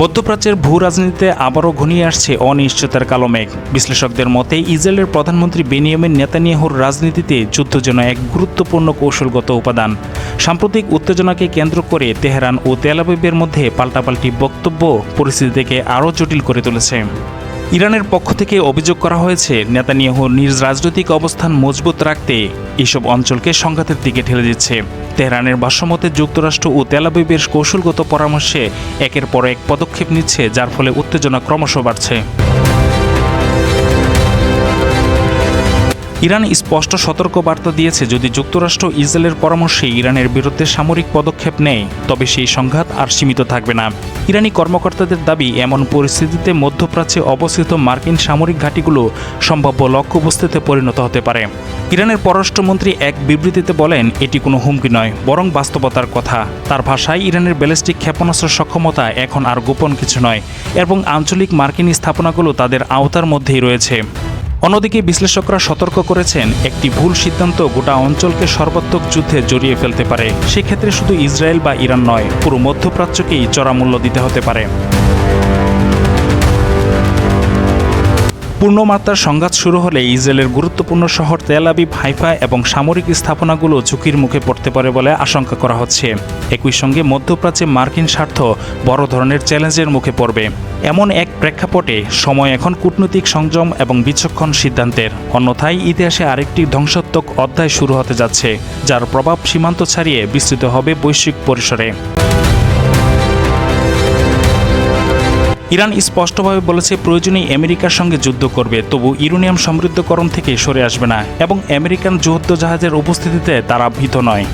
মধ্যপ্রাচ্যের ভূ রাজনীতিতে আবারও ঘনিয়ে আসছে অনিশ্চয়তার কালো মেঘ। বিশ্লেষকদের মতে, ইসরায়েলের প্রধানমন্ত্রী বেনিয়ামিন নেতানিয়াহুর রাজনীতিতে যুদ্ধ যেন এক গুরুত্বপূর্ণ কৌশলগত উপাদান। সাম্প্রতিক উত্তেজনাকে কেন্দ্র করে তেহরান ও তেলাবিবের মধ্যে পাল্টাপাল্টি বক্তব্য পরিস্থিতিকে আরও জটিল করে তুলেছে। ইরানের পক্ষ থেকে অভিযোগ করা হয়েছে, নেতানিয়াহু নিজ রাজনৈতিক অবস্থান মজবুত রাখতে এসব অঞ্চলকে সংঘাতের দিকে ঠেলে দিচ্ছে। তেহরানের বাসমতে যুক্তরাষ্ট্র ও তেলাবিবের কৌশলগত পরামর্শে একের পর এক পদক্ষেপ নিচ্ছে, যার ফলে উত্তেজনা ক্রমশ বাড়ছে। ইরান স্পষ্ট সতর্ক বার্তা দিয়েছে যদি যুক্তরাষ্ট্র ইসরায়েলের পরামর্শে ইরানের বিরুদ্ধে সামরিক পদক্ষেপ নেয়, তবে সেই সংঘাত আর সীমিত থাকবে না। ইরানি কর্মকর্তাদের দাবি, এমন পরিস্থিতিতে মধ্যপ্রাচ্যে অবস্থিত মার্কিন সামরিক ঘাঁটিগুলো সম্ভাব্য লক্ষ্যবস্তুতে পরিণত হতে পারে। ইরানের পররাষ্ট্রমন্ত্রী এক বিবৃতিতে বলেন, এটি কোনো হুমকি নয়, বরং বাস্তবতার কথা। তার ভাষায়, ইরানের ব্যালিস্টিক ক্ষেপণাস্ত্র সক্ষমতা এখন আর গোপন কিছু নয়, এবং আঞ্চলিক মার্কিন স্থাপনাগুলো তাদের আওতার মধ্যেই রয়েছে। অন্যদিকে বিশ্লেষকরা সতর্ক করেছেন, একটি ভুল সিদ্ধান্ত গোটা অঞ্চলকে সর্বাত্মক যুদ্ধে জড়িয়ে ফেলতে পারে। সেক্ষেত্রে শুধু ইসরায়েল বা ইরান নয়, পুরো মধ্যপ্রাচ্যকেই চড়া মূল্য দিতে হতে পারে। পূর্ণমাত্রার সংঘাত শুরু হলে ইসরায়েলের গুরুত্বপূর্ণ শহর তেল আবিব, হাইফা এবং সামরিক স্থাপনাগুলো ঝুঁকির মুখে পড়তে পারে বলে আশঙ্কা করা হচ্ছে। একই সঙ্গে মধ্যপ্রাচ্যে মার্কিন স্বার্থ বড় ধরনের চ্যালেঞ্জের মুখে পড়বে। এমন এক প্রেক্ষাপটে সময় এখন কূটনৈতিক সংযম এবং বিচক্ষণ সিদ্ধান্তের। অন্যথায় ইতিহাসে আরেকটি ধ্বংসাত্মক অধ্যায় শুরু হতে যাচ্ছে, যার প্রভাব সীমান্ত ছাড়িয়ে বিস্তৃত হবে বৈশ্বিক পরিসরে। ইরান স্পষ্টভাবে বলেছে প্রয়োজনে আমেরিকার সঙ্গে যুদ্ধ করবে, তবু ইউরেনিয়াম সমৃদ্ধকরণ থেকে সরে আসবে না এবং আমেরিকান যুদ্ধ জাহাজের উপস্থিতিতে তারা ভীত নয়।